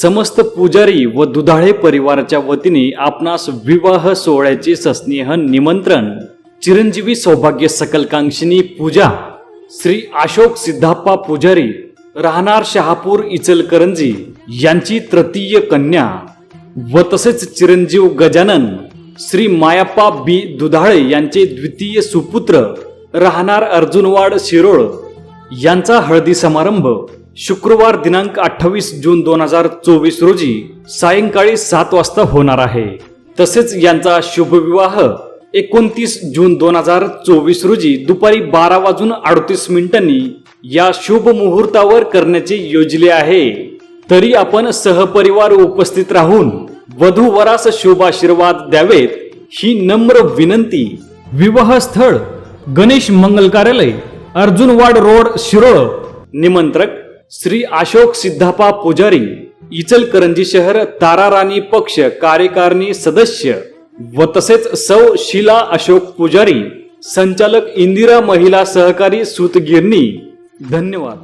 समस्त पुजारी व दुधाळे परिवाराच्या वतीने आपणास विवाह सोहळ्याचे सस्नेह निमंत्रण. चिरंजीवी सौभाग्य सकलकांक्षिनी पूजा. श्री अशोक सिद्धाप्पा पुजारी राहणार शहापूर इचलकरंजी यांची तृतीय कन्या. व तसेच चिरंजीव गजानन श्री मायाप्पा बी दुधाळे यांचे द्वितीय सुपुत्र राहणार अर्जुनवाड शिरोळ यांचा हळदी समारंभ. शुक्रवार दिनांक अठ्ठावीस जून दोन हजार चोवीस रोजी सायंकाळी सात वाजता होणार आहे. तसेच यांचा शुभविवाह एकोणतीस जून दोन हजार चोवीस रोजी दुपारी बारा वाजून अडतीस मिनिटांनी या शुभ मुहूर्तावर करण्याचे योजले आहे. तरी आपण सहपरिवार उपस्थित राहून वधू वरास शुभ आशीर्वाद द्यावेत ही नम्र विनंती. विवाह स्थळ गणेश मंगल कार्यालय अर्जुनवाड रोड शिरोळ. निमंत्रक श्री अशोक सिद्धापा पुजारी इचलकरंजी शहर ताराराणी पक्ष कार्यकारिणी सदस्य व तसेच सौ शीला अशोक पुजारी संचालक इंदिरा महिला सहकारी सूतगिरणी. धन्यवाद.